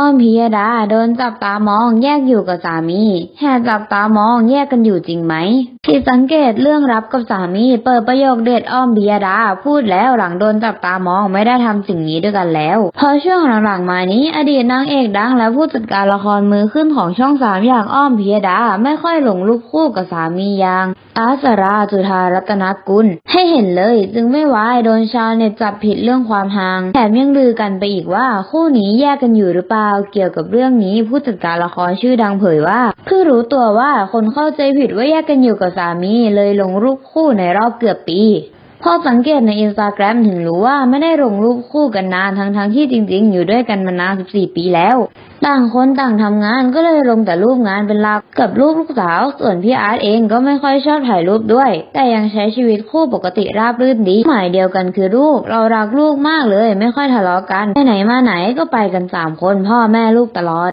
อ้อมพิยดาโดนจับตามองแยกอยู่กับสามีแห่จับตามองแยกกันอยู่จริงไหม ผิดสังเกตเรื่องรับกับสามีเปิดประโยคเด็ดอ้อมพิยดา พูดแล้วหลังโดนจับตามองไม่ได้ทำสิ่งนี้ด้วยกันแล้ว พอช่วงหลังๆมานี้ อดีตนางเอกดังและผู้จัดการละครมือขึ้นของช่องสามอย่างอ้อมพิยดา ไม่ค่อยหลงรูปคู่กับสามีอย่างอาสราจุธารัตนกุล ให้เห็นเลยจึงไม่วายโดนชาวเน็ตจับผิดเรื่องความห่างแถมยังลือกันไปอีกว่าคู่นี้แยกกันอยู่หรือเปล่าเกี่ยวกับเรื่องนี้ผู้จัดการละครชื่อดังเผยว่าเพิ่งรู้ตัวว่าคนเข้าใจผิดว่าแยกกันอยู่กับสามีเลยลงรูปคู่ในรอบเกือบปี พอสังเกตในอินสตาแกรมถึงรู้ว่าไม่ได้ลงรูปคู่กันนานทั้งๆที่จริง ๆ อยู่ด้วยกันมานาน 14 ปีแล้ว ต่างคนต่างทำงานก็เลยลงแต่รูปงานเป็นหลักกับรูปลูกสาว ส่วนพี่อาร์ตเองก็ไม่ค่อยชอบถ่ายรูปด้วย แต่ยังใช้ชีวิตคู่ปกติราบรื่นดีหมายเดียวกันคือลูก เรารักลูกมากเลย ไม่ค่อยทะเลาะกันไปไหนมาไหนก็ไปกันสามคนพ่อแม่ลูกตลอด